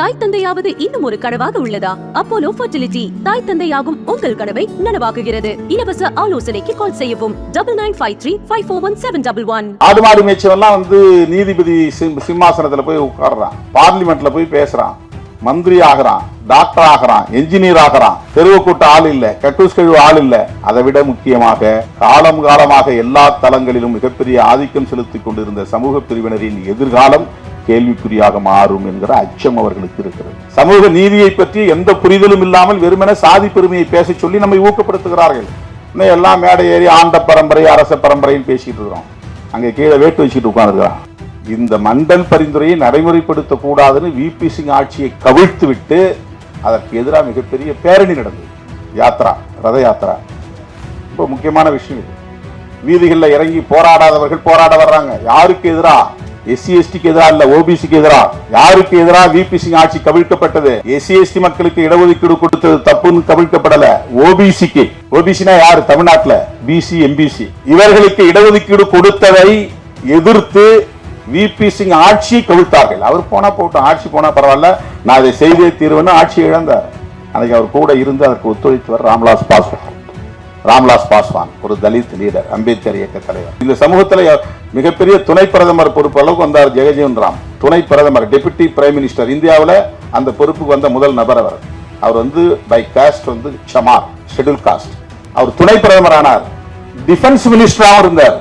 தாய் தந்தையாவது இன்னும் ஒரு கனவாக உள்ளதா? அப்போலோ ஃபர்டிலிட்டி தாய் தந்தையாகும் உங்கள் கனவை நனவாக்குகிறது. இலவச ஆலோசனைக்கு கால் செய்யவும். Double nine five three five four one seven double one ஆடு மாடு மேய்ச்சவெல்லாம் வந்து நீதிபதி சிம்மாசனத்துல போய் உட்காடுறான் பார்லிமெண்ட்ல போய் பேசுறான். மந்திரி ஆகிறான். டாக்டர் ஆகிறான். என்ஜினியர் ஆகிறான். தெருவுக்கூட்ட ஆள் இல்ல. கட்டூஸ் கழிவு ஆள் இல்ல. அதை விட முக்கியமாக காலம் காலமாக எல்லா தளங்களிலும் மிகப்பெரிய ஆதிக்கம் செலுத்திக் கொண்டிருந்த சமூக பிரிவினரின் எதிர்காலம் கேள்விக்குறியாக மாறும் என்கிற அச்சம் அவர்களுக்கு இருக்கிறது. சமூக நீதியை பற்றி எந்த புரிதலும் இல்லாமல் வெறுமென சாதி பெருமையை பேச சொல்லி நம்மை ஊக்கப்படுத்துகிறார்கள். இன்னும் எல்லாம் மேடை ஏறி ஆண்ட பரம்பரை அரச பரம்பரைன்னு பேசிட்டு இருக்கிறோம். அங்கே கீழே வேட்டு வச்சுட்டு உட்கார்ந்துருக்கிறான் இந்த மண்டல் பரிந்துரையை நடைமுறைப்படுத்த கூடாதுன்னு விபி சிங் ஆட்சியை கவிழ்த்து விட்டு அதற்கு எதிராக மிகப்பெரிய பேரணி நடந்தது. யாத்ரா ரத யாத்ரா. ரொம்ப முக்கியமான விஷயம் இது. வீதிகளில் இறங்கி போராடாதவர்கள் போராட வர்றாங்க. யாருக்கு எதிரா? எஸ்சி எஸ்டிக்கு எதிரா இல்ல ஓபிசிக்கு எதிரா? யாருக்கு எதிராக விபி சிங் ஆட்சி கவிழ்க்கப்பட்டது? எஸ்சி எஸ்டி மக்களுக்கு இடஒதுக்கீடு கொடுத்தது தப்புன்னு கவிழ்க்கப்படல ஓபிசிக்கு ஓபிசினா யாரு? தமிழ்நாட்டுல பிசி எம்பிசி இவர்களுக்கு இடஒதுக்கீடு கொடுத்ததை எதிர்த்து விபி சிங் ஆட்சி கவிழ்த்தார்கள். அவர் போனா போட்டோம் ஆட்சி போனா பரவாயில்ல. நான் இதை செய்தே தீர்வுன்னு ஆட்சி இழந்தார். அன்னைக்கு அவர் கூட இருந்து அதற்கு ஒத்துழைத்தவர் ராம்விலாஸ் பாஸ்வான். ராம்விலாஸ் பாஸ்வான் ஒரு தலித் லீடர் அம்பேத்கர் இயக்க தலைவர். இந்த சமூகத்தில் மிகப்பெரிய துணை பிரதமர் பொறுப்பு அளவுக்கு வந்தார் ஜெகஜீவன் ராம். துணை பிரதமர் டெபுட்டி பிரைம் மினிஸ்டர் இந்தியாவில் அந்த பொறுப்புக்கு வந்த முதல் நபர் அவர். அவர் வந்து பை காஸ்ட் வந்து ஷமார் ஷெடியூல் காஸ்ட் அவர் துணை பிரதமர் ஆனார் டிஃபென்ஸ் மினிஸ்டராகவும் இருந்தார்.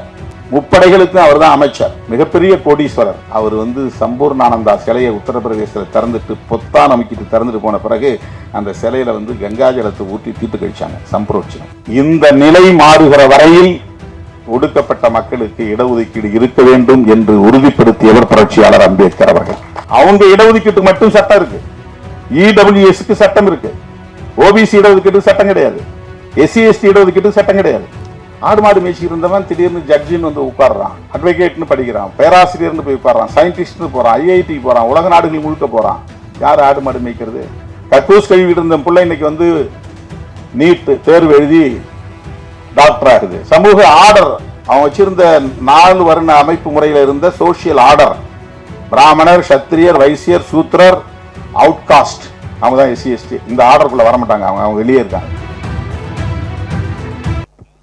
முப்படைகளுக்கு அவர் தான் அமைச்சர். மிகப்பெரிய கோடீஸ்வரர். அவர் வந்து சம்பூர்ணானந்தா சிலையை உத்தரப்பிரதேசத்தில் திறந்துட்டு பொத்தான் அமைக்கிட்டு திறந்துட்டு போன பிறகு அந்த சிலையில வந்து கங்கா ஜலத்தை ஊற்றி தீட்டு கழிச்சாங்க சம்பரோட்சணம் இந்த நிலை மாறுகிற வரையில் ஒடுக்கப்பட்ட மக்களுக்கு இடஒதுக்கீடு இருக்க வேண்டும் என்று உறுதிப்படுத்தியவர் புரட்சியாளர் அம்பேத்கர் அவர்கள். அவங்க இடஒதுக்கீட்டு மட்டும் சட்டம் இருக்கு. இடபிள்யூஎஸ்க்கு சட்டம் இருக்கு. ஓபிசி இடஒதுக்கீட்டு சட்டம் கிடையாது. எஸ்சி எஸ்டி இடஒதுக்கீட்டு சட்டம் கிடையாது. ஆடு மாடு மேய்ச்சிட்டு இருந்தவன் திடீர்னு ஜட்ஜின்னு வந்து உட்காடுறான் அட்வொகேட்னு படிக்கிறான். பேராசிரியர்னு போய் உட்காடுறான் சயின்டிஸ்ட்னு போகிறான் ஐஐடி போகிறான் உலக நாடுகள் முழுக்க போகிறான் யார் ஆடு மாடு மேய்க்கிறது? கக்கூஸ் கழுவிட்டு இருந்த பிள்ளை இன்னைக்கு வந்து நீட்டு தேர்வு எழுதி டாக்டர் ஆகுது சமூக ஆர்டர் அவன் வச்சிருந்த நாலு வருண அமைப்பு முறையில் இருந்த சோசியல் ஆர்டர் பிராமணர் சத்திரியர் வைசியர் சூத்திரர் அவுட்காஸ்ட் அவங்க தான் எஸ்சி எஸ்டி இந்த ஆர்டருக்குள்ளே வர மாட்டாங்க அவங்க அவங்க வெளியே இருக்காங்க.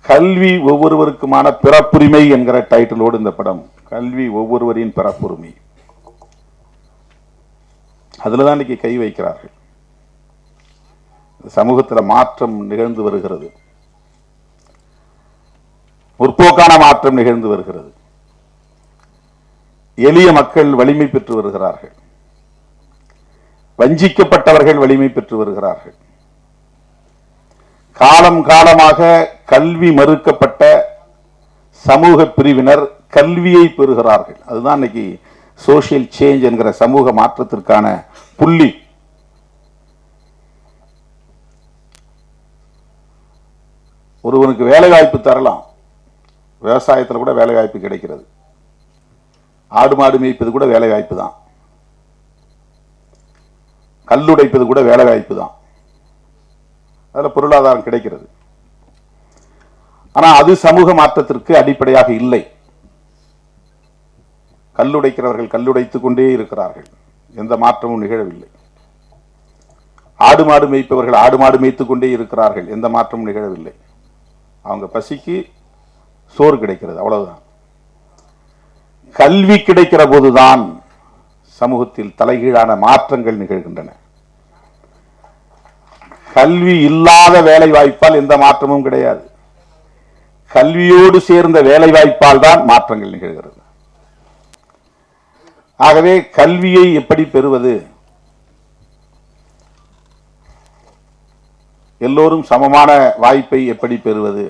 கல்வி ஒவ்வொருவருக்குமான பிறப்புரிமை என்கிற டைட்டிலோடு இந்த படம். கல்வி ஒவ்வொருவரின் பிறப்புரிமை. அதில் தான் இன்னைக்கு கை வைக்கிறார்கள். சமூகத்தில் மாற்றம் நிகழ்ந்து வருகிறது. முற்போக்கான மாற்றம் நிகழ்ந்து வருகிறது. எளிய மக்கள் வலிமை பெற்று வருகிறார்கள். வஞ்சிக்கப்பட்டவர்கள் வலிமை பெற்று வருகிறார்கள். காலம் காலமாக கல்வி மறுக்கப்பட்ட சமூக பிரிவினர் கல்வியை பெறுகிறார்கள். அதுதான் இன்னைக்கு சோசியல் சேஞ்ச் என்கிற சமூக மாற்றத்திற்கான புள்ளி. ஒருவனுக்கு வேலை வாய்ப்பு தரலாம். விவசாயத்தில் கூட வேலை வாய்ப்பு கிடைக்கிறது. ஆடு மாடு மேய்ப்பது கூட வேலை வாய்ப்பு தான் கல்லுடைப்பது கூட வேலை வாய்ப்பு தான். அதில் பொருளாதாரம் கிடைக்கிறது. ஆனா அது சமூக மாற்றத்திற்கு அடிப்படையாக இல்லை. கல்லுடைக்கிறவர்கள் கல்லுடைத்துக் கொண்டே இருக்கிறார்கள். எந்த மாற்றமும் நிகழவில்லை. ஆடு மாடு மேய்ப்பவர்கள் ஆடு மாடு மேய்த்து கொண்டே இருக்கிறார்கள். எந்த மாற்றமும் நிகழவில்லை. அவங்க பசிக்கு சோறு கிடைக்கிறது அவ்வளவுதான். கல்வி கிடைக்கிற போதுதான் சமூகத்தில் தலைகீழான மாற்றங்கள் நிகழ்கின்றன. கல்வி இல்லாத வேலை வாய்ப்பால் எந்த மாற்றமும் கிடையாது. கல்வியோடு சேர்ந்த வேலை வாய்ப்பால் தான் மாற்றங்கள் நிகழ்கிறது. ஆகவே கல்வியை எப்படி பெறுவது? எல்லோரும் சமமான வாய்ப்பை எப்படி பெறுவது?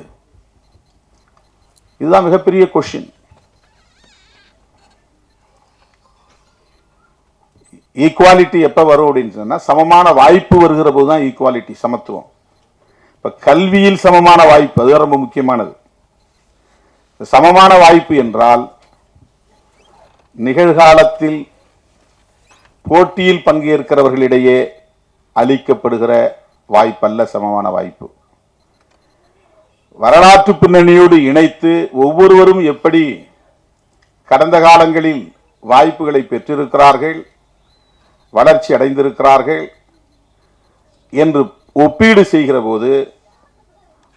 இதுதான் மிகப்பெரிய கொஸ்டின் ஈக்குவாலிட்டி எப்போ வரும் அப்படின்னு சொன்னா சமமான வாய்ப்பு வருகிற போது தான் ஈக்குவாலிட்டி சமத்துவம். இப்போ கல்வியில் சமமான வாய்ப்பு அது ரொம்ப முக்கியமானது. சமமான வாய்ப்பு என்றால் நிகழ்காலத்தில் போட்டியில் பங்கேற்கிறவர்களிடையே அளிக்கப்படுகிற வாய்ப்பல்ல சமமான வாய்ப்பு. வரலாற்று பின்னணியோடு இணைத்து ஒவ்வொருவரும் எப்படி கடந்த காலங்களில் வாய்ப்புகளை பெற்றிருக்கிறார்கள் வளர்ச்சி அடைந்திருக்கிறார்கள் என்று ஒப்பீடு செய்கிற போது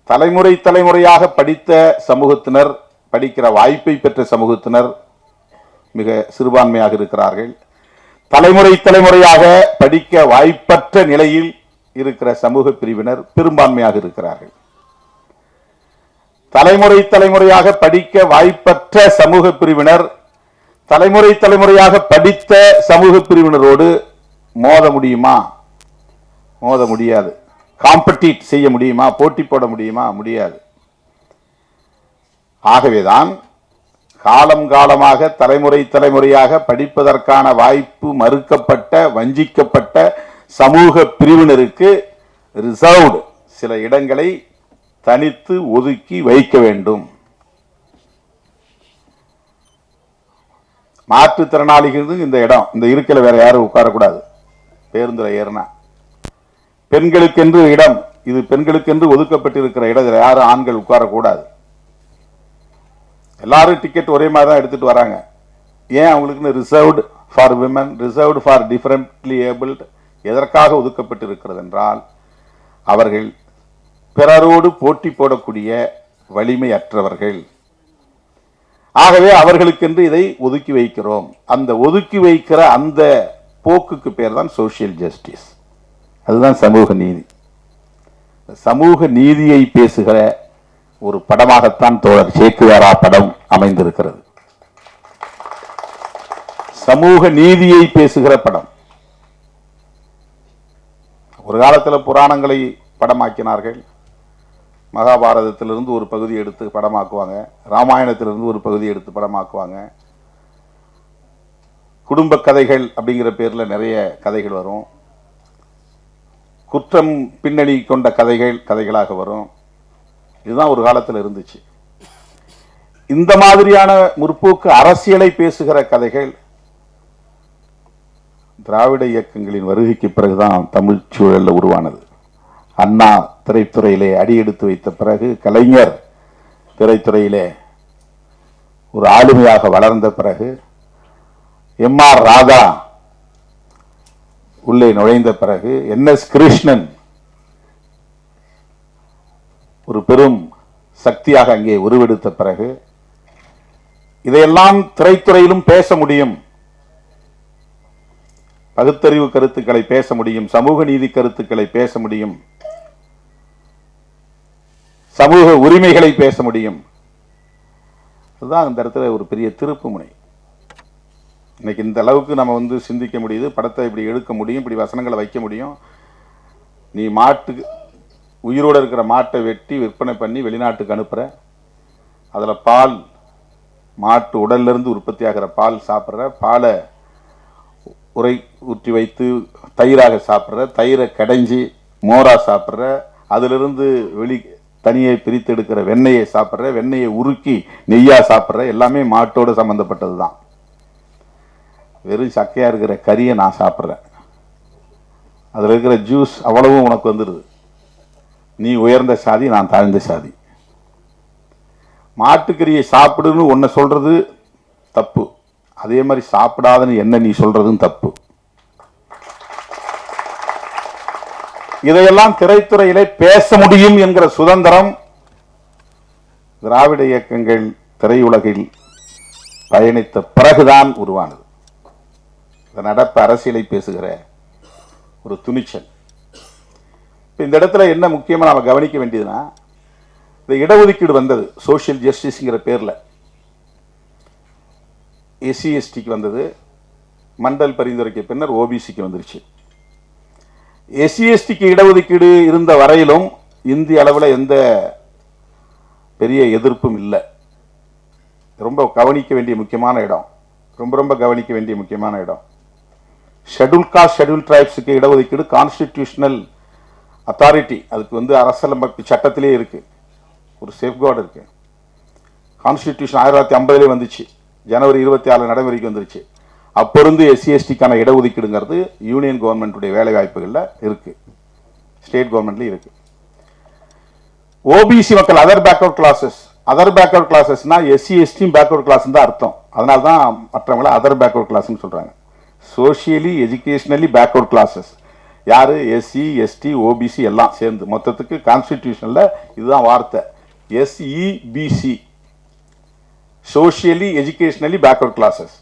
தலைமுறை தலைமுறையாக படித்த சமூகத்தினர் படிக்கிற வாய்ப்பை பெற்ற சமூகத்தினர் மிக சிறுபான்மையாக இருக்கிறார்கள். தலைமுறை தலைமுறையாக படிக்க வாய்ப்பற்ற நிலையில் இருக்கிற சமூக பிரிவினர் பெரும்பான்மையாக இருக்கிறார்கள். தலைமுறை தலைமுறையாக படிக்க வாய்ப்பற்ற சமூக பிரிவினர் தலைமுறை தலைமுறையாக படித்த சமூக பிரிவினரோடு மோத முடியுமா? மோத முடியாது. காம்படிட் செய்ய முடியுமா? போட்டி போட முடியுமா? முடியாது. ஆகவேதான் காலம் காலமாக தலைமுறை தலைமுறையாக படிப்பதற்கான வாய்ப்பு மறுக்கப்பட்ட வஞ்சிக்கப்பட்ட சமூக பிரிவினருக்கு ரிசர்வ்டு சில இடங்களை தனித்து ஒதுக்கி வைக்க வேண்டும். மாற்றுத்திறனாளிகளுக்கு இந்த இடம் இந்த இருக்கையில் வேற யாரும் உட்காரக்கூடாது. பேருந்தில் ஏறினா. பெண்களுக்கென்று இடம் இது பெண்களுக்கென்று ஒதுக்கப்பட்டிருக்கிற இடத்துல யாரும் ஆண்கள் உட்காரக்கூடாது. எல்லாரும் டிக்கெட் ஒரே மாதிரி தான் எடுத்துட்டு வராங்க. ஏன் அவங்களுக்குன்னு reserved for women reserved for differently abled எதற்காக ஒதுக்கப்பட்டிருக்கிறது என்றால் அவர்கள் பிறரோடு போட்டி போடக்கூடிய வலிமையற்றவர்கள். ஆகவே அவர்களுக்கென்று இதை ஒதுக்கி வைக்கிறோம். அந்த ஒதுக்கி வைக்கிற அந்த போக்குக்கு பேர் தான் சோஷியல் ஜஸ்டிஸ் அதுதான் சமூக நீதி. சமூக நீதியை பேசுகிற ஒரு படமாகத்தான் தோழர் சேக்குவாரா படம் அமைந்திருக்கிறது. சமூக நீதியை பேசுகிற படம். ஒரு காலத்தில் புராணங்களை படமாக்கினார்கள். மகாபாரதத்திலிருந்து ஒரு பகுதி எடுத்து படமாக்குவாங்க. ராமாயணத்திலிருந்து ஒரு பகுதி எடுத்து படமாக்குவாங்க. குடும்ப கதைகள் அப்படிங்கிற பேரில் நிறைய கதைகள் வரும். குற்றம் பின்னணி கொண்ட கதைகள் கதைகளாக வரும். இதுதான் ஒரு காலத்தில் இருந்துச்சு. இந்த மாதிரியான முற்போக்கு அரசியலை பேசுகிற கதைகள் திராவிட இயக்கங்களின் வருகைக்கு பிறகுதான் தமிழ் சூழலில் உருவானது. அண்ணா திரைத்துறையிலே அடியெடுத்து வைத்த பிறகு கலைஞர் திரைத்துறையிலே ஒரு ஆளுமையாக வளர்ந்த பிறகு எம் ஆர் ராதா உள்ளே நுழைந்த பிறகு என் எஸ் கிருஷ்ணன் ஒரு பெரும் சக்தியாக அங்கே உருவெடுத்த பிறகு இதையெல்லாம் திரைத்துறையிலும் பேச முடியும். பகுத்தறிவு கருத்துக்களை பேச முடியும். சமூக நீதி கருத்துக்களை பேச முடியும். சமூக உரிமைகளை பேச முடியும். அதுதான் அந்த இடத்துல ஒரு பெரிய திருப்பு முனை. இன்னைக்கு இந்த அளவுக்கு நம்ம வந்து சிந்திக்க முடியுது படத்தை இப்படி எடுக்க முடியும் இப்படி வசனங்களை வைக்க முடியும். நீ மாட்டுக்கு உயிரோடு இருக்கிற மாட்டை வெட்டி விற்பனை பண்ணி வெளிநாட்டுக்கு அனுப்புற. அதில் பால் மாட்டு உடல்லிருந்து உற்பத்தி ஆகிற பால் சாப்பிட்ற பாலை உரை ஊற்றி வைத்து தயிராக சாப்பிட்ற தயிரை கடைஞ்சி மோரா சாப்பிட்ற அதிலிருந்து வெளி தனியை பிரித்து எடுக்கிற வெண்ணெயை சாப்பிட்ற வெண்ணெயை உருக்கி நெய்யாக சாப்பிட்ற எல்லாமே மாட்டோடு சம்மந்தப்பட்டது தான் வெறும் சக்கையா இருக்கிற கறியை நான் சாப்பிட்றேன். அதில் இருக்கிற ஜூஸ் அவ்வளவும் உனக்கு வந்துடுது நீ உயர்ந்த சாதி நான் தாழ்ந்த சாதி. மாட்டுக்கறியை சாப்பிடுன்னு ஒன்றை சொல்றது தப்பு. அதே மாதிரி சாப்பிடாதன்னு என்ன நீ சொல்றதும் தப்பு. இதையெல்லாம் திரைத்துறையிலே பேச முடியும் என்கிற சுதந்திரம் திராவிட இயக்கங்கள் திரையுலகில் பயணித்த பிறகுதான் உருவானது. இந்த நடப்பு அரசியலை பேசுகிற ஒரு துணிச்சல். இப்போ இந்த இடத்துல என்ன முக்கியமா நாம் கவனிக்க வேண்டியதுன்னா இந்த இடஒதுக்கீடு வந்தது சோஷியல் ஜஸ்டிஸ்ங்கிற பேர்ல. எஸ்சி எஸ்டிக்கு வந்தது மண்டல் பரிந்துரைக்கு பின்னர் ஓபிசிக்கு வந்துருச்சு. எஸ்சி எஸ்டிக்கு இடஒதுக்கீடு இருந்த வரையிலும் இந்திய அளவில் எந்த பெரிய எதிர்ப்பும் இல்லை. ரொம்ப கவனிக்க வேண்டிய முக்கியமான இடம். ரொம்ப ரொம்ப கவனிக்க வேண்டிய முக்கியமான இடம். ஷெட்யூல் காஸ்ட் ஷெடியூல் ட்ரைப்ஸுக்கு இடஒதுக்கீடு கான்ஸ்டிடியூஷனல் அத்தாரிட்டி அதுக்கு வந்து அரசியலமைப்பு சட்டத்திலே இருக்குது ஒரு சேஃப்கார்டு இருக்குது கான்ஸ்டிடியூஷன் ஆயிரத்தி தொள்ளாயிரத்தி ஐம்பதுலேயே வந்துச்சு. ஜனவரி இருபத்தி ஆறு நடைமுறைக்கு வந்துருச்சு. அப்போ இருந்து எஸ்சி எஸ்டிக்கான இடஒதுக்கீடுங்கிறது யூனியன் கவர்மெண்ட்டுடைய வேலை வாய்ப்புகளில் இருக்குது ஸ்டேட் கவர்மெண்ட்லேயும் இருக்குது ஓபிசி மக்கள் other backward classes other backward கிளாஸஸ்னால் SC எஸ்டியும் பேக்வர்ட் கிளாஸ் தான் அர்த்தம். அதனால தான் மற்றவங்கள அதர் பேக்வர்ட் கிளாஸ்னு சொல்கிறாங்க சோஷியலி எஜுகேஷ்னலி பேக்வர்ட் கிளாஸஸ் யாரு? எஸ்சி எஸ்டி ஓபிசி எல்லாம் சேர்ந்து. மொத்தத்துக்கு கான்ஸ்டிடியூஷனில் இதுதான் வார்த்தை. SEBC socially educationally backward classes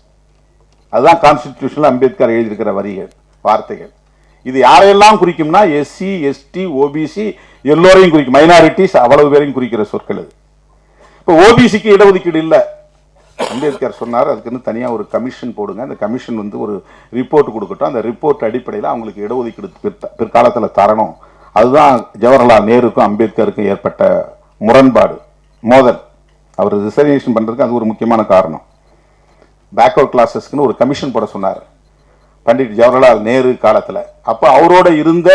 அதுதான் கான்ஸ்டிடியூஷனில் அம்பேத்கர் எழுதியிருக்கிற வரிகள் வார்த்தைகள். இது யாரையெல்லாம் குறிக்கும்னா எஸ்சி எஸ்டி ஓபிசி எல்லோரையும் குறிக்கும். மைனாரிட்டிஸ் அவ்வளவு பேரையும் குறிக்கிற சொற்கள் இது. இப்போ ஓபிசிக்கு இடஒதுக்கீடு இல்லை. அம்பேத்கர் சொன்னார் அதுக்குன்னு தனியாக ஒரு கமிஷன் போடுங்க. அந்த கமிஷன் வந்து ஒரு ரிப்போர்ட் கொடுக்கட்டும். அந்த ரிப்போர்ட் அடிப்படையில் அவங்களுக்கு இடஒதுக்கீடு பிற்காலத்தில் தரணும். அதுதான் ஜவஹர்லால் நேருக்கும் அம்பேத்கருக்கும் ஏற்பட்ட முரண்பாடு. மோதல். அவர் ரிசர்வேஷன் பண்ணுறதுக்கு அது ஒரு முக்கியமான காரணம். பேக்வர்ட் கிளாஸஸ்க்குன்னு ஒரு கமிஷன் போட சொன்னார். பண்டிட் ஜவஹர்லால் நேரு காலத்தில். அப்போ அவரோட இருந்த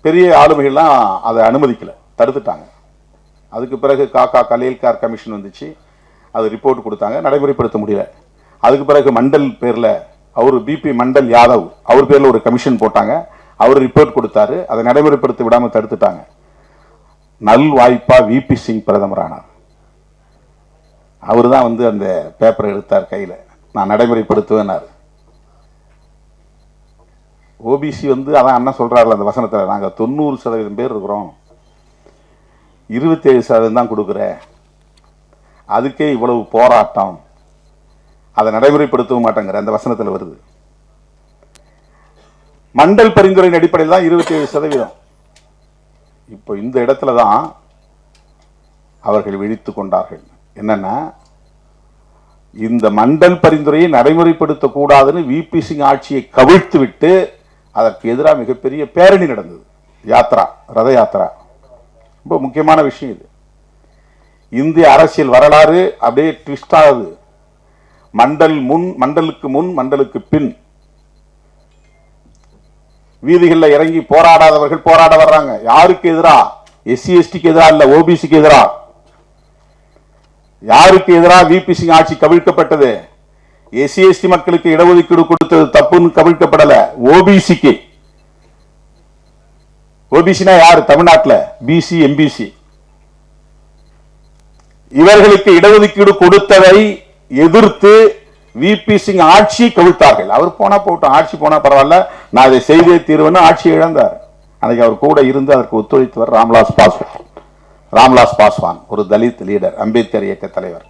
பெரிய ஆளுமைகள்லாம் அதை அனுமதிக்கலை. தடுத்துட்டாங்க. அதுக்கு பிறகு காக்கா கலேல்கார் கமிஷன் வந்துச்சு. அது ரிப்போர்ட் கொடுத்தாங்க. நடைமுறைப்படுத்த முடியல. அதுக்கு பிறகு மண்டல் பேரில் அவர் பிபி மண்டல் யாதவ் அவர் பேரில் ஒரு கமிஷன் போட்டாங்க. அவர் ரிப்போர்ட் கொடுத்தாரு. அதை நடைமுறைப்படுத்த விடாமல் தடுத்துட்டாங்க. நல் வாய்ப்பாக விபி சிங் பிரதமரானார். அவர் தான் வந்து அந்த பேப்பரை எடுத்தார் கையில். நான் நடைமுறைப்படுத்துவேனார் ஓபிசி வந்து அதான் அண்ணன் சொல்றாருல அந்த வசனத்தில் நாங்கள் தொண்ணூறு சதவீதம் பேர் இருக்கிறோம். இருபத்தேழு சதவீதம் தான் கொடுக்குறேன். அதுக்கே இவ்வளவு போராட்டம். அதை நடைமுறைப்படுத்தவும் மாட்டேங்கிற அந்த வசனத்தில் வருது. மண்டல் பரிந்துரையின் அடிப்படையில் தான் இருபத்தேழு சதவீதம். இப்போ இந்த இடத்துல தான் அவர்கள் விழித்து கொண்டார்கள். என்னன்னா இந்த மண்டல் பரிந்துரையை நடைமுறைப்படுத்தக்கூடாதுன்னு விபி சிங் ஆட்சியை கவிழ்த்து விட்டு அதற்கு எதிராக மிகப்பெரிய பேரணி நடந்தது. யாத்ரா ரத யாத்ரா. ரொம்ப முக்கியமான விஷயம் இது. இந்திய அரசியல் வரலாறு அப்படியே ட்விஸ்ட் ஆகுது. மண்டல் முன் மண்டலுக்கு முன் மண்டலுக்கு பின். வீதிகளில் இறங்கி போராடாதவர்கள் போராட வர்றாங்க. யாருக்கு எதிரா? எஸ்சி எஸ்டிக்கு எதிரா இல்ல ஓபிசிக்கு எதிரா? யாருக்கு எதிராக விபி சிங் ஆட்சி கவிழ்க்கப்பட்டது? எஸ்சி எஸ்டி மக்களுக்கு இடஒதுக்கீடு கொடுத்தது தப்புன்னு கவிழ்க்கப்படல. ஓபிசிக்கு ஓபிசினா யாரு? தமிழ்நாட்டில். பிசி எம்பிசி இவர்களுக்கு இடஒதுக்கீடு கொடுத்ததை எதிர்த்து விபி சிங் ஆட்சி கவிழ்த்தார்கள். அவர் போனா போட்டோம் ஆட்சி போனா பரவாயில்ல. நான் இதை செய்தே தீர்வுன்னு ஆட்சி இழந்தார். அன்னைக்கு அவர் கூட இருந்து அதற்கு ஒத்துழைத்தவர் ராம்லாஸ் பாஸ்வான். ராம்லாஸ் பாஸ்வான் ஒரு தலித் லீடர் அம்பேத்கர் இயக்க தலைவர்.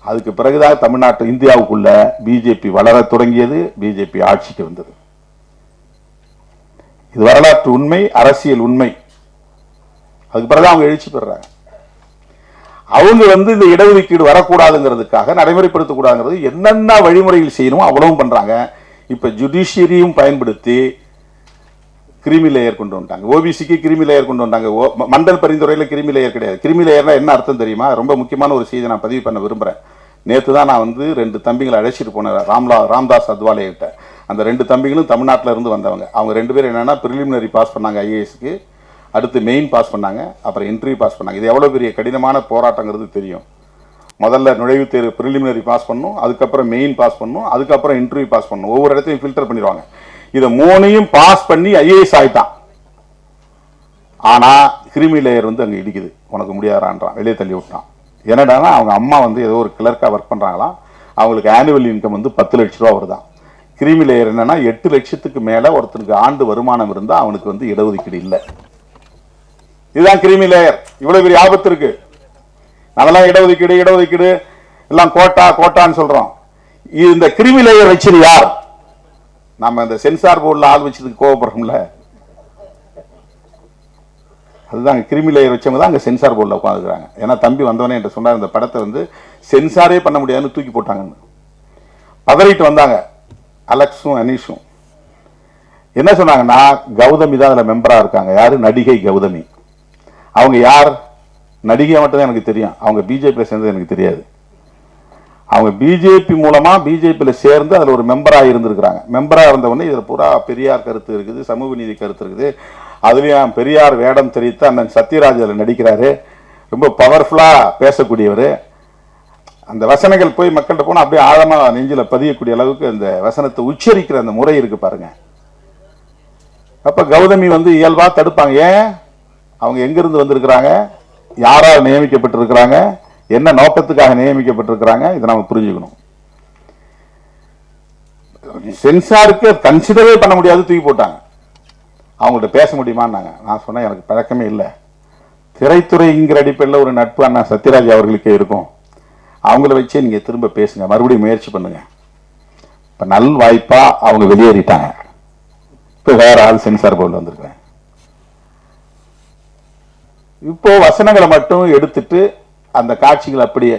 அதுக்கு பிறகுதான் தமிழ்நாட்டு இந்தியாவுக்குள்ள பிஜேபி வளரத் தொடங்கியது பிஜேபி ஆட்சிக்கு வந்தது. இது வரலாற்று உண்மை அரசியல் உண்மை. அதுக்கு பிறகு அவங்க எழுச்சி பெறாங்க அவங்க வந்து இந்த இடஒதுக்கீடு வரக்கூடாதுங்கிறதுக்காக நடைமுறைப்படுத்தக்கூடாதுங்கிறது என்னென்ன வழிமுறைகள் செய்யணுமோ அவ்வளவும் பண்ணுறாங்க இப்போ ஜுடிஷியரியும் பயன்படுத்தி கிரிமி லேயர் கொண்டு வந்துட்டாங்க. ஓபிசிக்கு கிரிமி லேயர் கொண்டு வந்தாங்க ஓ- மண்டல் பரிந்துரையில் கிரிமி லேயர் கிடையாது. கிரிமி லேயர்னா என்ன அர்த்தம் தெரியுமா? ரொம்ப முக்கியமான ஒரு செய்தி நான் பதிவு பண்ண விரும்புறேன். நேற்று தான் நான் வந்து ரெண்டு தம்பிங்களை அழைச்சிட்டு போனேன் ராம்லா ராம்தாஸ் அத்வாலே கிட்ட அந்த ரெண்டு தம்பிகளும் தமிழ்நாட்டில் இருந்து வந்தவங்க. அவங்க ரெண்டு பேரும் என்னென்னா ப்ரிலிமினரி பாஸ் பண்ணாங்க ஐஏஎஸ்க்கு அடுத்து மெயின் பாஸ் பண்ணாங்க அப்புறம் இன்டர்வியூ பாஸ் பண்ணாங்க. இது எவ்வளோ பெரிய கடினமான போராட்டங்கிறது தெரியும். முதல்ல நுழைவுத் தேர்வு ப்ரிலிமினரி பாஸ் பண்ணும் அதுக்கப்புறம் மெயின் பாஸ் பண்ணும் அதுக்கப்புறம் இன்டர்வியூ பாஸ் பண்ணும் ஒவ்வொரு இடத்தையும் ஃபில்டர் பண்ணிடுவாங்க. இதை மூணையும் பாஸ் பண்ணி ஐஏஎஸ் ஆகிட்டான் ஆனால் கிரிமி லேயர் வந்து அங்கே இடிக்குது. உனக்கு முடியாதான்றான். வெளியே தள்ளி விட்டான். என்னடான்னா அவங்க அம்மா வந்து ஏதோ ஒரு கிளர்க்காக ஒர்க் பண்ணுறாங்களாம் அவங்களுக்கு ஆனுவல் இன்கம் வந்து பத்து லட்ச ரூபா வருதான் கிரிமி லேயர் என்னன்னா எட்டு லட்சத்துக்கு மேலே ஒருத்தனுக்கு ஆண்டு வருமானம் இருந்தால் அவனுக்கு வந்து இடஒதுக்கீடு இல்லை. இதுதான் கிரிமி லேயர் இவ்வளவு பெரிய ஆபத்து இருக்கு. அதெல்லாம் இடஒதுக்கீடு இடஒதுக்கீடு. எல்லாம் கோட்டா கோட்டான்னு சொல்றோம். இந்த கிரிமி லேயர் வச்சது யார்? நம்ம இந்த சென்சார் போர்டில் ஆள் வச்சதுக்கு கோவப்படுறோம்ல. அதுதான் கிரிமி லேயர் வச்சவங்க தான் அங்கே சென்சார் போர்டில் உட்காந்துக்கிறாங்க ஏன்னா தம்பி வந்தவனே என்கிட்ட சொன்னார் இந்த படத்தை வந்து சென்சாரே பண்ண முடியாதுன்னு தூக்கி போட்டாங்கன்னு. பதறிட்டு வந்தாங்க. அலெக்ஸும் அனீஷும். என்ன சொன்னாங்கன்னா கௌதமி தான் அதில் மெம்பராக இருக்காங்க. யாரு? நடிகை கௌதமி. அவங்க யார்? நடிகை மட்டும்தான் எனக்கு தெரியும். அவங்க பிஜேபியில் சேர்ந்தது எனக்கு தெரியாது. அவங்க பிஜேபி மூலமாக பிஜேபியில் சேர்ந்து அதில் ஒரு மெம்பராக இருந்திருக்கிறாங்க. மெம்பராக இருந்தவொடனே இதில் பூரா பெரியார் கருத்து இருக்குது சமூக நீதி கருத்து இருக்குது. அதுலேயும் பெரியார் வேடம் தெரிவித்து அண்ணன் சத்யராஜ் அதில் நடிக்கிறாரு. ரொம்ப பவர்ஃபுல்லாக பேசக்கூடியவர். அந்த வசனங்கள் போய் மக்கள்கிட்ட போனால் அப்படியே ஆழமாக நெஞ்சில் பதியக்கூடிய அளவுக்கு அந்த வசனத்தை உச்சரிக்கிற அந்த முறை இருக்குது பாருங்கள் அப்போ கௌதமி வந்து இயல்பாக தடுப்பாங்க. ஏன்? அவங்க எங்கிருந்து வந்திருக்கிறாங்க? யாரால் நியமிக்கப்பட்டிருக்கிறாங்க? என்ன நோக்கத்துக்காக நியமிக்கப்பட்டிருக்கிறாங்க? இதை நம்ம புரிஞ்சுக்கணும். சென்சாருக்கு கன்சிடரே பண்ண முடியாது தூக்கி போட்டாங்க. அவங்கள்ட்ட பேச முடியுமான்னாங்க. நான் சொன்னேன் எனக்கு பழக்கமே இல்லை. திரைத்துறைங்கிற அடிப்படையில் ஒரு நட்பு அண்ணா சத்யராஜ் அவர்களுக்கே இருக்கும். அவங்கள வச்சே நீங்கள் திரும்ப பேசுங்க. மறுபடியும் முயற்சி பண்ணுங்க. இப்போ நல் வாய்ப்பாக அவங்க வெளியேறிட்டாங்க. இப்போ வேற ஆள் சென்சார் போர்டில் வந்திருக்கிறேன் இப்போ வசனங்களை மட்டும் எடுத்துட்டு அந்த காட்சிகள் அப்படியே.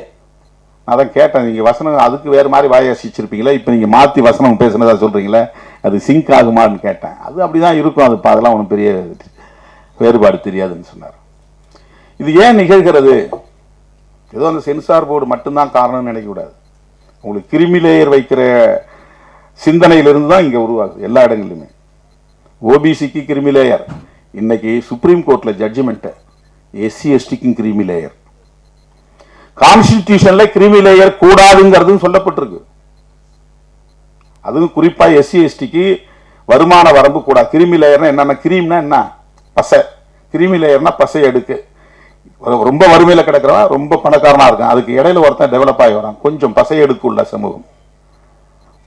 நான் தான் கேட்டேன் நீங்கள் வசனம் அதுக்கு வேறு மாதிரி வாயாசிச்சிருப்பீங்களே இப்போ நீங்கள் மாற்றி வசனம் பேசுனதா சொல்கிறீங்களே அது சிங்க் ஆகுமான்னு கேட்டேன். அது அப்படிதான் இருக்கும் அது அதெல்லாம் ஒன்றும் பெரிய வேறுபாடு தெரியாதுன்னு சொன்னார். இது ஏன் நிகழ்கிறது? ஏதோ அந்த சென்சார் போர்டு மட்டும்தான் காரணம்னு நினைக்கக்கூடாது. உங்களுக்கு கிருமிலேயர் வைக்கிற சிந்தனையிலிருந்து தான் இங்கே உருவாகுது எல்லா இடங்களிலுமே. ஓபிசிக்கு கிருமிலேயர் இன்னைக்கு சுப்ரீம் கோர்ட்டில் ஜட்ஜ்மெண்ட்டு எஸ்சி எஸ்டிக்கும் கிருமி லேயர் கான்ஸ்டிடியூஷன்ல கிரிமி லேயர் கூடாதுங்கிறதும் சொல்லப்பட்டிருக்கு. அதுவும் குறிப்பா எஸ்சி எஸ்டிக்கு வருமான வரம்பு கூடாது கிருமி லேயர்னா என்னென்ன கிரீம்னா என்ன? பசை. கிருமி லேயர்னா பசை எடுக்கு ரொம்ப வறுமையில கிடக்கிறவன் ரொம்ப பணக்காரனா இருக்கான். அதுக்கு இடையில ஒருத்தன் டெவலப் ஆகி வரான். கொஞ்சம் பசை எடுக்கு உள்ள சமூகம்.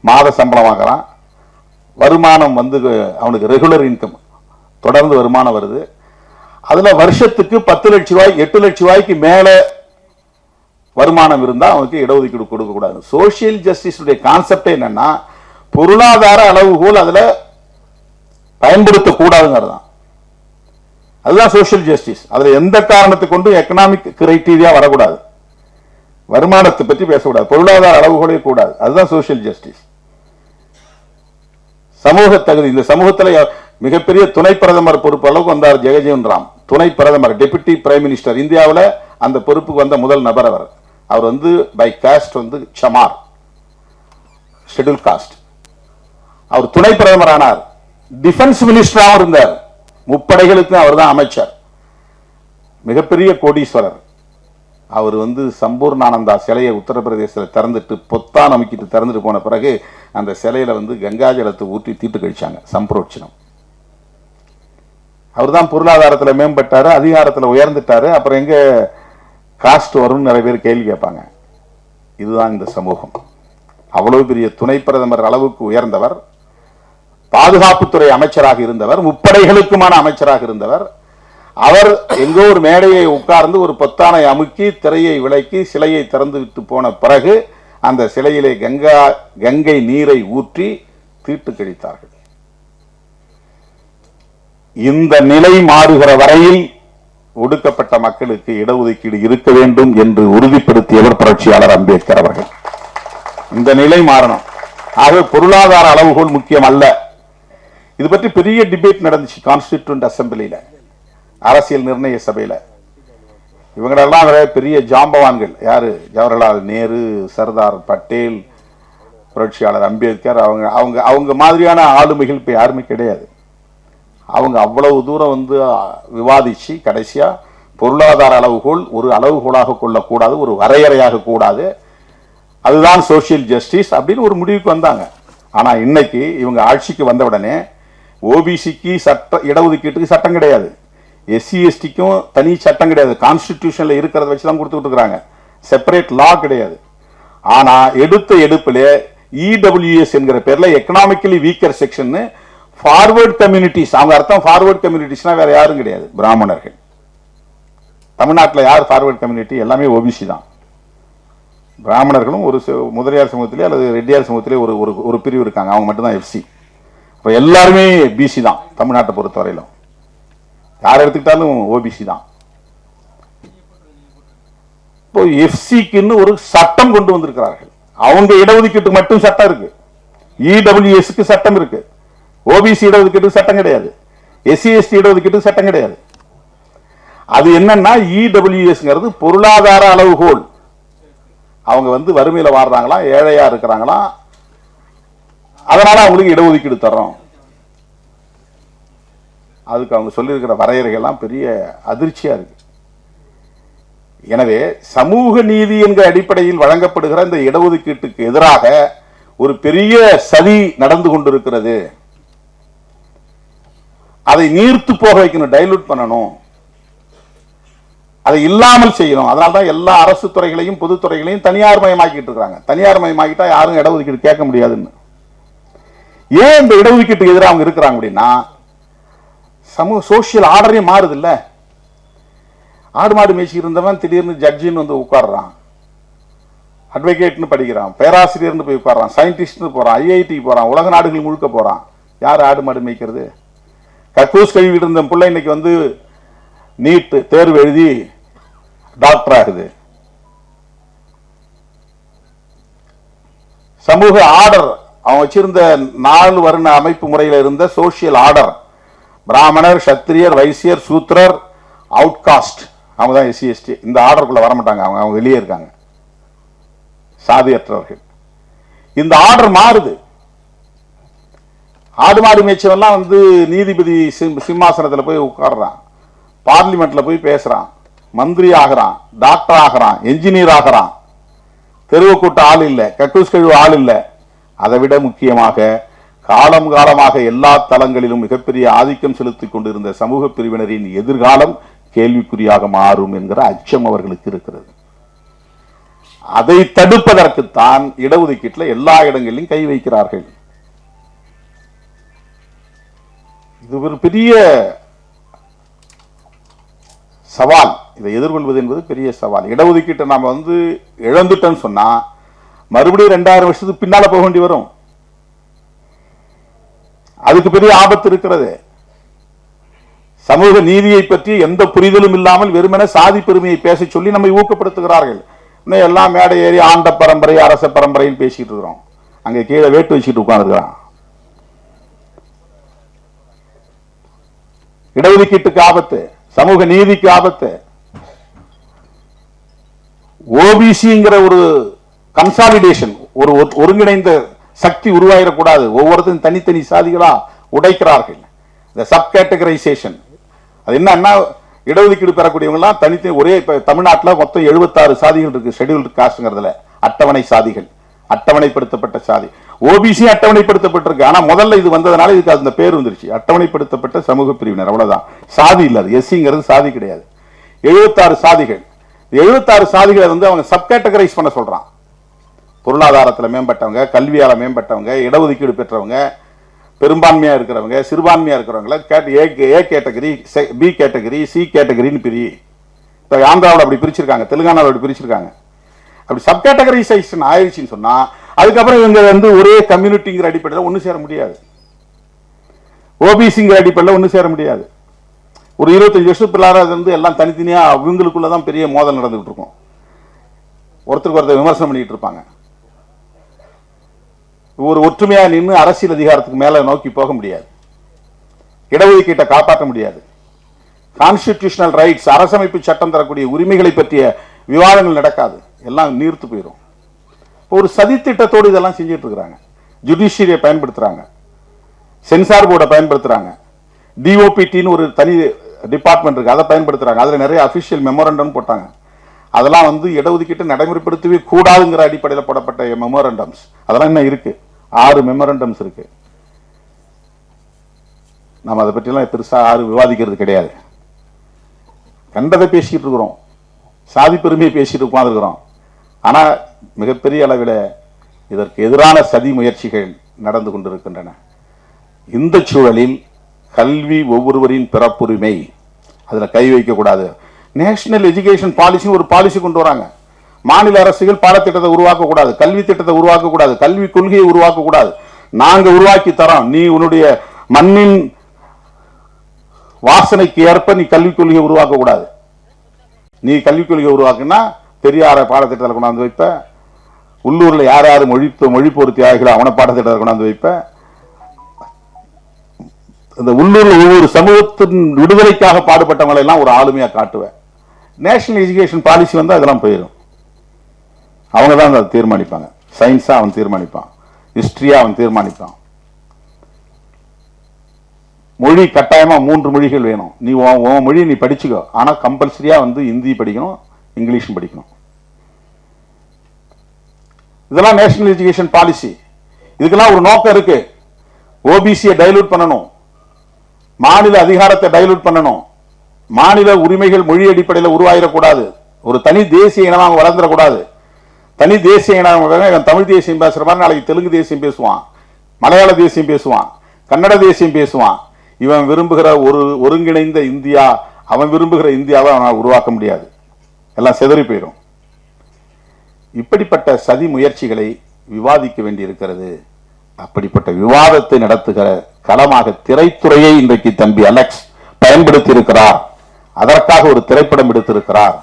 மாத சம்பளம் வாங்குறான். வருமானம் வந்து அவனுக்கு ரெகுலர் இன்கம் தொடர்ந்து வருமானம் வருது. அதுல வருஷத்துக்கு பத்து லட்ச ரூபாய் எட்டு லட்ச ரூபாய்க்கு மேல வருமானம் இருந்தா அவனுக்கு இடஒதுக்கீடு கொடுக்க கூடாது. சோசியல் ஜஸ்டிஸுடைய கான்செப்ட் என்னன்னா பொருளாதார அளவுகோல் அதுல பயன்படுத்தக்கூடாதுங்கிறது தான். அதுதான் சோசியல் ஜஸ்டிஸ் அதுல எந்த காரணத்தை கொண்டும் எக்கனாமிக் கிரைட்டீரியா வரக்கூடாது. வருமானத்தை பற்றி பேசக்கூடாது. பொருளாதார அளவுகோலே கூடாது. அதுதான் சோசியல் ஜஸ்டிஸ் சமூக தகுதி. இந்த சமூகத்துல மிகப்பெரிய துணை பிரதமர் பொறுப்பு அளவுக்கு வந்தார் ஜெகஜீவன் ராம். துணை பிரதமர் டெபுட்டி பிரைம் மினிஸ்டர் இந்தியாவில் அந்த பொறுப்புக்கு வந்த முதல் நபர் அவர். அவர் வந்து பை காஸ்ட் வந்து சமார். ஷெடியூல் காஸ்ட் அவர் துணை பிரதமர் ஆனார் டிஃபென்ஸ் மினிஸ்டராகவும் இருந்தார். முப்படைகளுக்கும் அவர் தான் அமைச்சர். மிகப்பெரிய கோடீஸ்வரர். அவர் வந்து சம்பூர்ணானந்தா சிலையை உத்தரப்பிரதேசத்தில் திறந்துட்டு பொத்தான் அமைக்கிட்டு திறந்துட்டு போன பிறகு அந்த சிலையில வந்து கங்காஜலத்தை ஊற்றி தீட்டு கழிச்சாங்க சம்பரோட்சணம் அவர் தான் பொருளாதாரத்தில் மேம்பட்டார் அதிகாரத்தில் உயர்ந்துட்டாரு. அப்புறம் எங்கே காஸ்ட் வரும்னு நிறைய பேர் கேள்வி கேட்பாங்க. இதுதான் இந்த சமூகம். அவ்வளவு பெரிய துணை பிரதமர் அளவுக்கு உயர்ந்தவர் பாதுகாப்புத்துறை அமைச்சராக இருந்தவர் முப்படைகளுக்குமான அமைச்சராக இருந்தவர். அவர் எங்கோ ஒரு மேடையை உட்கார்ந்து ஒரு பொத்தானை அமுக்கி திரையை விலக்கி சிலையை திறந்து விட்டு போன பிறகு அந்த சிலையிலே கங்கா கங்கை நீரை ஊற்றி தீட்டு கழித்தார்கள் இந்த நிலை மாறுகிற வரையில் ஒடுக்கப்பட்ட மக்களுக்கு இடஒதுக்கீடு இருக்க வேண்டும் என்று உறுதிப்படுத்தியவர் புரட்சியாளர் அம்பேத்கர் அவர்கள். இந்த நிலை மாறணும். ஆகவே பொருளாதார அளவுகோல் முக்கியம் அல்ல. இது பற்றி பெரிய டிபேட் நடந்துச்சு கான்ஸ்டிடியூண்ட் அசம்பிளியில் அரசியல் நிர்ணய சபையில். இவங்களெல்லாம் வேற பெரிய ஜாம்பவான்கள். யாரு? ஜவஹர்லால் நேரு சர்தார் பட்டேல் புரட்சியாளர் அம்பேத்கர் அவங்க அவங்க அவங்க மாதிரியான ஆளுமைகள் இப்போ யாருமே கிடையாது. அவங்க அவ்வளவு தூரம் வந்து விவாதிச்சு கடைசியாக பொருளாதார அளவுகோல் ஒரு அளவுகோலாக கொள்ளக்கூடாது ஒரு வரையறையாக கூடாது. அதுதான் சோஷியல் ஜஸ்டிஸ் அப்படின்னு ஒரு முடிவுக்கு வந்தாங்க. ஆனால் இன்னைக்கு இவங்க ஆட்சிக்கு வந்த உடனே ஓபிசிக்கு சட்ட இடஒதுக்கீட்டுக்கு சட்டம் கிடையாது. எஸ்சி எஸ்டிக்கும் தனி சட்டம் கிடையாது. கான்ஸ்டிடியூஷனில் இருக்கிறத வச்சு தான் கொடுத்துட்டு இருக்கிறாங்க செப்பரேட் லா கிடையாது. ஆனால் எடுத்த எடுப்பில் இடபிள்யூஎஸ் என்கிற பேரில் எக்கனாமிக்கலி வீக்கர் செக்ஷன்னு ஃபார்வர்ட் கம்யூனிட்டிஸ் அவங்க அர்த்தம் ஃபார்வர்ட் கம்யூனிட்டிஸ்னா வேற யாரும் கிடையாது. பிராமணர்கள். தமிழ்நாட்டில் யார் ஃபார்வர்ட் கம்யூனிட்டி எல்லாமே ஓபிசி தான். பிராமணர்களும் ஒரு முதலியார் சமூகத்திலே அல்லது ரெட்டியார் சமூகத்திலே ஒரு ஒரு ஒரு பிரிவு இருக்காங்க. அவங்க மட்டும்தான் எஃப்சி இப்போ எல்லாருமே பிசி தான் தமிழ்நாட்டை பொறுத்தவரையிலும். யார் எடுத்துக்கிட்டாலும் ஓபிசி தான். இப்போ எஃப்சிக்குன்னு ஒரு சட்டம் கொண்டு வந்திருக்கிறார்கள். அவங்க இடஒதுக்கீட்டு மட்டும் சட்டம் இருக்கு. இடபிள்யூஎஸ்க்கு சட்டம் இருக்கு. ஓபிசி இடஒதுக்கீட்டு சட்டம் கிடையாது. எஸ்சி எஸ்டி இடஒதுக்கீட்டு சட்டம் கிடையாது. அது என்னன்னா இடபிள்யூஎஸ்ங்கிறது பொருளாதார அளவுகோல். அவங்க வந்து வறுமையில் வாடுறாங்களா ஏழையா இருக்கிறாங்களா? அதனால அவங்களுக்கு இடஒதுக்கீடு தர்றோம். அதுக்கு அவங்க சொல்லியிருக்கிற வரையறைகள்லாம் பெரிய அதிர்ச்சியாக இருக்கு. எனவே சமூக நீதி என்கிற அடிப்படையில் வழங்கப்படுகிற இந்த இடஒதுக்கீட்டுக்கு எதிராக ஒரு பெரிய சதி நடந்து கொண்டிருக்கிறது. அதை நீர்த்து போக வைக்கணும் டைலூட் பண்ணணும். அதை இல்லாமல் செய்யணும். அதனால தான் எல்லா அரசு துறைகளையும் பொதுத்துறைகளையும் தனியார் மயமாக்கிட்டு இருக்காங்க. தனியார் மயமாக்கிட்டா யாரும் இடஒதுக்கீடு கேட்க முடியாதுன்னு. ஏன் இந்த இடஒதுக்கீட்டுக்கு எதிராக அவங்க இருக்கிறாங்க அப்படின்னா சமூக சோசியல் ஆர்டரே மாறுது இல்லை ஆடு மாடு மேய்ச்சி இருந்தவன் திடீர்னு ஜட்ஜின்னு வந்து உட்கார்றான். அட்வொகேட்னு படிக்கிறான். பேராசிரியர்னு போய் உட்கார்றான். சயின்டிஸ்ட்னு போகிறான் ஐஐடி போகிறான் உலக நாடுகள் முழுக்க போகிறான் யார் ஆடு மாடு மேய்க்கிறது? கக்கூஸ் கழுவிட்டு இருந்த பிள்ளை இன்னைக்கு வந்து நீட் தேர்வு எழுதி டாக்டர் ஆகுது. சமூக ஆர்டர் அவன் வச்சிருந்த நாலு வருண அமைப்பு முறையில் இருந்த சோசியல் ஆர்டர் பிராமணர் சத்திரியர் வைசியர் சூத்திரர் அவுட்காஸ்ட் அவங்க தான் எஸ்சி எஸ்டி இந்த ஆர்டருக்குள்ள வர மாட்டாங்க அவங்க அவங்க வெளியே இருக்காங்க. சாதியற்றவர்கள். இந்த ஆர்டர் மாறுது. ஆடு மாடு மேய்ச்சவெல்லாம் வந்து நீதிபதி சிம்- சிம்மாசனத்துல போய் உட்கார்றான். பார்லிமெண்ட்டில் போய் பேசுறான். மந்திரி ஆகிறான் டாக்டர் ஆகிறான் என்ஜினியர் ஆகிறான். தெருவக்கூட்ட ஆள் இல்லை கக்கூஸ் கழிவு ஆள் இல்ல. அதை விட முக்கியமாக காலம் காலமாக எல்லா தளங்களிலும் மிகப்பெரிய ஆதிக்கம் செலுத்தி கொண்டிருந்த சமூக பிரிவினரின் எதிர்காலம் கேள்விக்குறியாக மாறும் என்கிற அச்சம் அவர்களுக்கு இருக்கிறது. அதை தடுப்பதற்குத்தான் இடஒதுக்கீட்டில் எல்லா இடங்களிலும் கை வைக்கிறார்கள். இது ஒரு பெரிய சவால். இதை எதிர்கொள்வது என்பது பெரிய சவால். இடஒதுக்கீட்டை நாம வந்து இழந்துட்டோம்னு சொன்னா மறுபடியும் ரெண்டாயிரம் வருஷத்துக்கு பின்னால் போக வேண்டி வரும். அதுக்கு பெரிய ஆபத்து இருக்கிறது. சமூக நீதியை பற்றி எந்த புரிதலும் இல்லாமல் வெறுமனே சாதி பெருமையை பேச சொல்லி நம்மை ஊக்கப்படுத்துகிறார்கள். இன்னும் எல்லாம் மேடை ஏறி ஆண்ட பரம்பரை அரச பரம்பரைன்னு பேசிட்டு இருக்கிறோம். அங்க கீழே வேட்டு வச்சுட்டு உட்காந்துருக்கிறான் இடஒதுக்கீட்டுக்கு ஆபத்து சமூக நீதிக்கு ஆபத்து. ஓபிசிங்கிற ஒரு கன்சாலிடேஷன் ஒரு ஒருங்கிணைந்த சக்தி உருவாயிடக்கூடாது. ஒவ்வொருத்தரும் தனித்தனி சாதிகளா உடைக்கிறார்கள். இந்த சப் கேட்டகரைசேஷன் அது என்னன்னா இடஒதுக்கீடு பெறக்கூடியவங்களாம் தனித்தனி ஒரே இப்போ தமிழ்நாட்டில் மொத்தம் 76 சாதிகள் இருக்கு ஷெட்யூல்டு காஸ்ட்ங்கிறதுல அட்டவணை சாதிகள். அட்டவணைப்படுத்தப்பட்ட சாதி. ஓபிசி அட்டவணைப்படுத்தப்பட்டிருக்கு. ஆனால் முதல்ல இது வந்ததுனால இதுக்கு அந்த பேர் வந்துருச்சு. அட்டவணைப்படுத்தப்பட்ட சமூக பிரிவினர். அவ்வளோதான் சாதி இல்லை அது எஸ்சிங்கிறது சாதி கிடையாது. 76 சாதிகள். 76 சாதிகளை வந்து அவங்க சப்கேட்டகரைஸ் பண்ண சொல்றான். பொருளாதாரத்தில் மேம்பட்டவங்க கல்வியால மேம்பட்டவங்க இடஒதுக்கீடு பெற்றவங்க பெரும்பான்மையாக இருக்கிறவங்க சிறுபான்மையா இருக்கிறவங்கள cat A A category B category C கேட்டகரின்னு பிரி. இப்போ ஆந்திராவில் அப்படி பிரிச்சிருக்காங்க. தெலுங்கானாவில் அப்படி பிரிச்சிருக்காங்க. அப்படி சப் கேட்டகரைசேஷன் ஆயிடுச்சுன்னு சொன்னால் அதுக்கப்புறம் இவங்க வந்து ஒரே கம்யூனிட்டிங்கிற அடிப்படையில் ஒன்று சேர முடியாது. ஓபிசிங்கிற அடிப்படையில் ஒன்று சேர முடியாது. ஒரு இருபத்தஞ்சு வருஷத்துக்கு பிள்ளார அது வந்து எல்லாம் தனித்தனியாக அவங்களுக்குள்ள தான் பெரிய மோதல் நடந்துகிட்டு இருக்கும். ஒருத்தருக்கு ஒருத்தர் விமர்சனம் பண்ணிட்டு இருப்பாங்க. ஒரு ஒற்றுமையாக நின்று அரசியல் அதிகாரத்துக்கு மேலே நோக்கி போக முடியாது. இடஒதுக்கீட்டை காப்பாற்ற முடியாது. கான்ஸ்டிடியூஷனல் ரைட்ஸ் அரசமைப்பு சட்டம் தரக்கூடிய உரிமைகளை பற்றிய விவாதங்கள் நடக்காது. எல்லாம் நீர்த்து போயிடும் ஒரு சதித்திட்டத்தோடு இதெல்லாம் செஞ்சுட்டு இருக்கிறாங்க ஜுடிஷியரியை பயன்படுத்துகிறாங்க சென்சார் போர்டை பயன்படுத்துறாங்க டிஓபிடின்னு ஒரு தனி டிபார்ட்மெண்ட் இருக்கு. அதை பயன்படுத்துகிறாங்க அதில் நிறைய அஃபிஷியல் மெமோரண்டம் போட்டாங்க. அதெல்லாம் வந்து இடஒதுக்கீட்டை நடைமுறைப்படுத்தவே கூடாதுங்கிற அடிப்படையில் போடப்பட்ட மெமோரண்டம்ஸ் அதெல்லாம் இன்னும் இருக்கு. ஆறு மெமோரண்டம்ஸ் இருக்கு. நம்ம அதை பற்றிலாம் பெருசாக யாரும் விவாதிக்கிறது கிடையாது. கண்டதை பேசிக்கிட்டு இருக்கிறோம். சாதி பெருமையை பேசிட்டு உட்காந்துருக்குறோம் ஆனால் மிகப்பெரிய அளவில் இதற்கு எதிரான சதி முயற்சிகள் நடந்து கொண்டிருக்கின்றன. இந்த சூழலில் கல்வி ஒவ்வொருவரின் பிறப்புரிமை அதுல கை வைக்கக்கூடாது நேஷனல் எஜுகேஷன் பாலிசி ஒரு பாலிசி கொண்டு வராங்க. மாநில அரசுகள் பாடத்திட்டத்தை உருவாக்கக்கூடாது கல்வி திட்டத்தை உருவாக்கக்கூடாது கல்வி கொள்கையை உருவாக்கக்கூடாது கூடாது. நாங்க உருவாக்கி தரோம். நீ உன்னுடைய மண்ணின் வாசனைக்கு ஏற்ப நீ கல்விக் கொள்கையை உருவாக்கக்கூடாது நீ கல்விக் கொள்கையை உருவாக்குனா பெரியார பாடத்திட்டத்தில் கொண்டாந்து வைப்பேன் உள்ளூரில் யார் யார் மொழி மொழிப்போர் தியாகிகளோ அவனை பாடத்திட்டத்தில் கொண்டாந்து வைப்பேன் இந்த உள்ளூரில் ஒவ்வொரு சமூகத்தின் விடுதலைக்காக பாடுபட்டவங்களை எல்லாம் ஒரு ஆளுமையாக காட்டுவேன் நேஷனல் எஜுகேஷன் பாலிசி வந்து அதெல்லாம் போயிடும் அவங்க தான் அதை தீர்மானிப்பாங்க. சயின்ஸாக அவன் தீர்மானிப்பான். ஹிஸ்ட்ரியாக அவன் தீர்மானிப்பான். மொழி கட்டாயமாக மூன்று மொழிகள் வேணும். நீ உன் உன் மொழியை நீ படிச்சுக்கோ. ஆனால் கம்பல்சரியாக வந்து ஹிந்தி படிக்கணும். இங்கிலீஷும் படிக்கணும். இதெல்லாம் நேஷனல் எஜுகேஷன் பாலிசி இதுக்கெல்லாம் ஒரு நோக்கம் இருக்கு. ஓபிசியை டைலூட் பண்ணணும். மாநில அதிகாரத்தை டைலூட் பண்ணணும். மாநில உரிமைகள் மொழி அடிப்படையில் உருவாயிடக்கூடாது. ஒரு தனி தேசிய இனமாக வளர்ந்துடக்கூடாது. தனி தேசிய இனம் இவன் தமிழ் தேசியம் பேசுற மாதிரி நாளைக்கு தெலுங்கு தேசியம் பேசுவான். மலையாள தேசியம் பேசுவான். கன்னட தேசியம் பேசுவான். இவன் விரும்புகிற ஒரு ஒருங்கிணைந்த இந்தியா அவன் விரும்புகிற இந்தியாவை அவனால் உருவாக்க முடியாது. எல்லாம் சிதறி போயிடும் இப்படிப்பட்ட சதி முயற்சிகளை விவாதிக்க வேண்டியிருக்கிறது. அப்படிப்பட்ட விவாதத்தை நடத்துகிற களமாக திரைத்துறையை இன்றைக்கு தம்பி அலெக்ஸ் பயன்படுத்தி இருக்கிறார் அதற்காக ஒரு திரைப்படம் எடுத்திருக்கிறார்.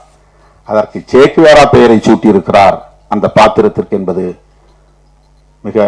அதற்கு சேக்குவேரா பெயரை சூட்டியிருக்கிறார். அந்த பாத்திரத்திற்கு என்பது மிக